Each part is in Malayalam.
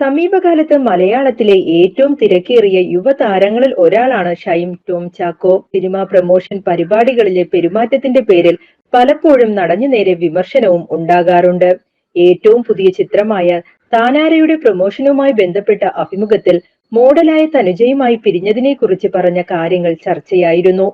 സമീപകാലത്ത് മലയാളത്തിലെ ഏറ്റവും തിരക്കേറിയ യുവതാരങ്ങളിൽ ഒരാളാണ് ഷൈം ടോം ചാക്കോ. സിനിമാ പ്രമോഷൻ പരിപാടികളിലെ പെരുമാറ്റത്തിന്റെ പേരിൽ പലപ്പോഴും നടഞ്ഞു നേരെ വിമർശനവും ഉണ്ടാകാറുണ്ട്. ഏറ്റവും പുതിയ ചിത്രമായ താനാരയുടെ പ്രമോഷനുമായി ബന്ധപ്പെട്ട അഭിമുഖത്തിൽ മോഡലായ തനുജയുമായി പിരിഞ്ഞതിനെ കുറിച്ച് പറഞ്ഞ കാര്യങ്ങൾ ചർച്ചയായിരുന്നു.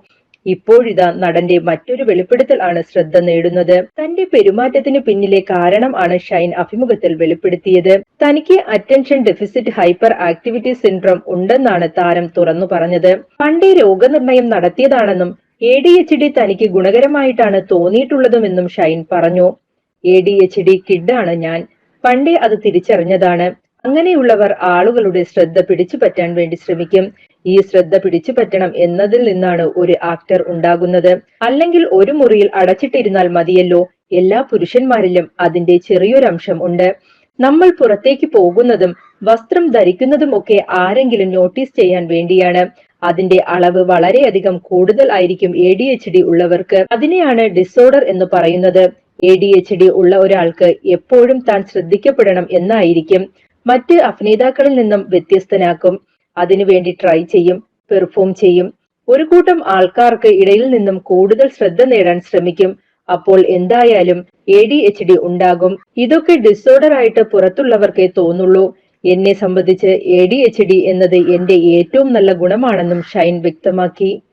ഇപ്പോഴിതാ നടന്റെ മറ്റൊരു വെളിപ്പെടുത്തൽ ആണ് ശ്രദ്ധ നേടുന്നത്. തന്റെ പെരുമാറ്റത്തിന് പിന്നിലെ കാരണം ആണ് ഷൈൻ അഭിമുഖത്തിൽ വെളിപ്പെടുത്തിയത്. തനിക്ക് attention deficit hyperactivity syndrome ഉണ്ടെന്നാണ് താരം തുറന്നു പറഞ്ഞത്. പണ്ടേ രോഗനിർണയം നടത്തിയതാണെന്നും എ ഡി എച്ച് ഡി തനിക്ക് ഗുണകരമായിട്ടാണ് തോന്നിയിട്ടുള്ളതുമെന്നും ഷൈൻ പറഞ്ഞു. എ ഡി എച്ച് ഡി കിഡാണ് ഞാൻ. പണ്ടേ അത് തിരിച്ചറിഞ്ഞതാണ്. അങ്ങനെയുള്ളവർ ആളുകളുടെ ശ്രദ്ധ പിടിച്ചു പറ്റാൻ വേണ്ടി ശ്രമിക്കും. ഈ ശ്രദ്ധ പിടിച്ചു പറ്റണം എന്നതിൽ നിന്നാണ് ഒരു ആക്ടർ ഉണ്ടാകുന്നത്. അല്ലെങ്കിൽ ഒരു മുറിയിൽ അടച്ചിട്ടിരുന്നാൽ മതിയല്ലോ. എല്ലാ പുരുഷന്മാരിലും അതിന്റെ ചെറിയൊരംശം ഉണ്ട്. നമ്മൾ പുറത്തേക്ക് പോകുന്നതും വസ്ത്രം ധരിക്കുന്നതും ഒക്കെ ആരെങ്കിലും നോട്ടീസ് ചെയ്യാൻ വേണ്ടിയാണ്. അതിന്റെ അളവ് വളരെയധികം കൂടുതൽ ആയിരിക്കും എ ഡി എച്ച് ഡി ഉള്ളവർക്ക്. അതിനെയാണ് ഡിസോർഡർ എന്ന് പറയുന്നത്. എ ഡി എച്ച് ഡി ഉള്ള ഒരാൾക്ക് എപ്പോഴും താൻ ശ്രദ്ധിക്കപ്പെടണം എന്നായിരിക്കും. മറ്റ് അഭിനേതാക്കളിൽ നിന്നും വ്യത്യസ്തനാക്കും. അതിനുവേണ്ടി ട്രൈ ചെയ്യും പെർഫോം ചെയ്യും. ഒരു കൂട്ടം ആൾക്കാർക്ക് ഇടയിൽ നിന്നും കൂടുതൽ ശ്രദ്ധ നേടാൻ ശ്രമിക്കും. അപ്പോൾ എന്തായാലും എ ഡി എച്ച് ഡി ഉണ്ടാകും. ഇതൊക്കെ ഡിസോർഡർ ആയിട്ട് പുറത്തുള്ളവർക്കേ തോന്നുള്ളൂ. എന്നെ സംബന്ധിച്ച് എ ഡി എച്ച് ഡി എന്നത് എന്റെ ഏറ്റവും നല്ല ഗുണമാണെന്നും ഷൈൻ വ്യക്തമാക്കി.